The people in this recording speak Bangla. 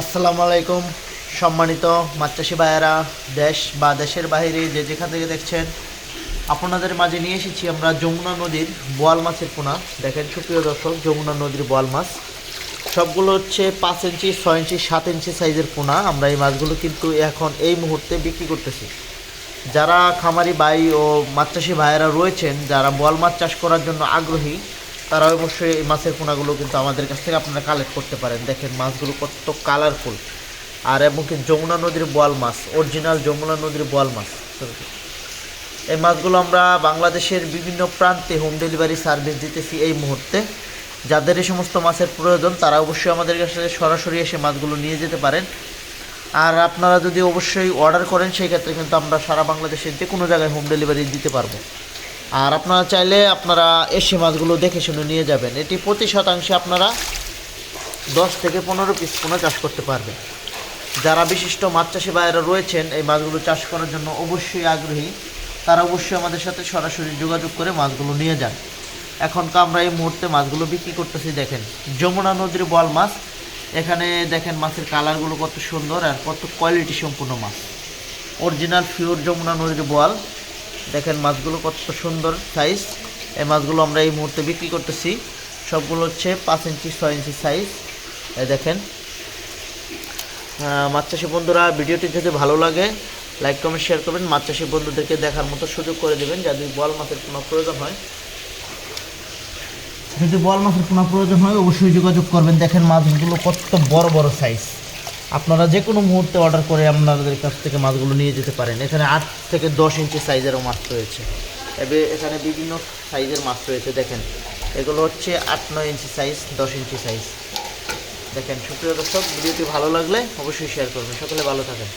আসসালামু আলাইকুম, সম্মানিত মাছ চাষি ভাইয়েরা, দেশ বা দেশের বাইরে যে যেখান থেকে দেখছেন, আপনাদের মাঝে নিয়ে এসেছি আমরা যমুনা নদীর বোয়াল মাছের পোনা। দেখেন সুপ্রিয় দর্শক, যমুনা নদীর বোয়াল মাছ। সবগুলো হচ্ছে পাঁচ ইঞ্চি, ছয় ইঞ্চি, সাত ইঞ্চি সাইজের পোনা। আমরা এই মাছগুলো কিন্তু এখন এই মুহূর্তে বিক্রি করতেছি। যারা খামারি ভাই ও মাছ চাষি ভাইয়েরা রয়েছেন, যারা বোয়াল মাছ চাষ করার জন্য আগ্রহী তারা অবশ্যই এই মাছের পোনাগুলো কিন্তু আমাদের কাছ থেকে আপনারা কালেক্ট করতে পারেন। দেখেন মাছগুলো কত কালারফুল আর এবং কি যমুনা নদীর বোয়াল মাছ অরিজিনাল যমুনা নদীর বোয়াল মাছ। এই মাছগুলো আমরা বাংলাদেশের বিভিন্ন প্রান্তে হোম ডেলিভারি সার্ভিস দিতেছি এই মুহূর্তে। যাদের এই সমস্ত মাছের প্রয়োজন, তারা অবশ্যই আমাদের কাছে সরাসরি এসে মাছগুলো নিয়ে যেতে পারেন। আর আপনারা যদি অবশ্যই অর্ডার করেন, সেই ক্ষেত্রে কিন্তু আমরা সারা বাংলাদেশের যে কোনো জায়গায় হোম ডেলিভারি দিতে পারব। আর আপনারা চাইলে আপনারা এসে মাছগুলো দেখে শুনে নিয়ে যাবেন। এটি প্রতি শতাংশে আপনারা দশ থেকে পনেরো পিস কোনো চাষ করতে পারবেন। যারা বিশিষ্ট মাছ চাষি ভাইয়েরা রয়েছেন, এই মাছগুলো চাষ করার জন্য অবশ্যই আগ্রহী। তারা অবশ্যই আমাদের সাথে সরাসরি যোগাযোগ করে মাছগুলো নিয়ে যান। এখনকার আমরা এই মুহূর্তে মাছগুলো বিক্রি করতেছি, দেখেন। যমুনা নদীর বল মাছ। এখানে দেখেন মাছের কালারগুলো কত সুন্দর আর কত কোয়ালিটি সম্পূর্ণ মাছ। অরিজিনাল পিওর যমুনা নদীর বোয়াল দেখেন মাছগুলো কত সুন্দর সাইজ এই মাছগুলো আমরা এই মুহূর্তে বিক্রি করতেছি। সবগুলো হচ্ছে পাঁচ ইঞ্চি, ছয় ইঞ্চি সাইজ দেখেন। মাছ চাষি বন্ধুরা, ভিডিওটি যদি ভালো লাগে লাইক কমেন্ট শেয়ার করবেন। মাছ চাষি বন্ধুদেরকে দেখার মতো সুযোগ করে দেবেন যদি বল মাছের কোনো প্রয়োজন হয়। যদি বল মাছের কোনো প্রয়োজন হয়, অবশ্যই যোগাযোগ করবেন। দেখেন মাছগুলো কত বড় বড় সাইজ আপনারা যে কোনো মুহূর্তে অর্ডার করে আপনাদের কাছ থেকে মাছগুলো নিয়ে যেতে পারেন। এখানে আট থেকে দশ ইঞ্চি সাইজেরও মাছ রয়েছে। এবে এখানে বিভিন্ন সাইজের মাছ রয়েছে, দেখেন। এগুলো হচ্ছে আট নয় ইঞ্চি সাইজ দশ ইঞ্চি সাইজ দেখেন, সুপ্রিয় দর্শক, ভিডিওটি ভালো লাগলে অবশ্যই শেয়ার করবেন। সকলে ভালো থাকেন।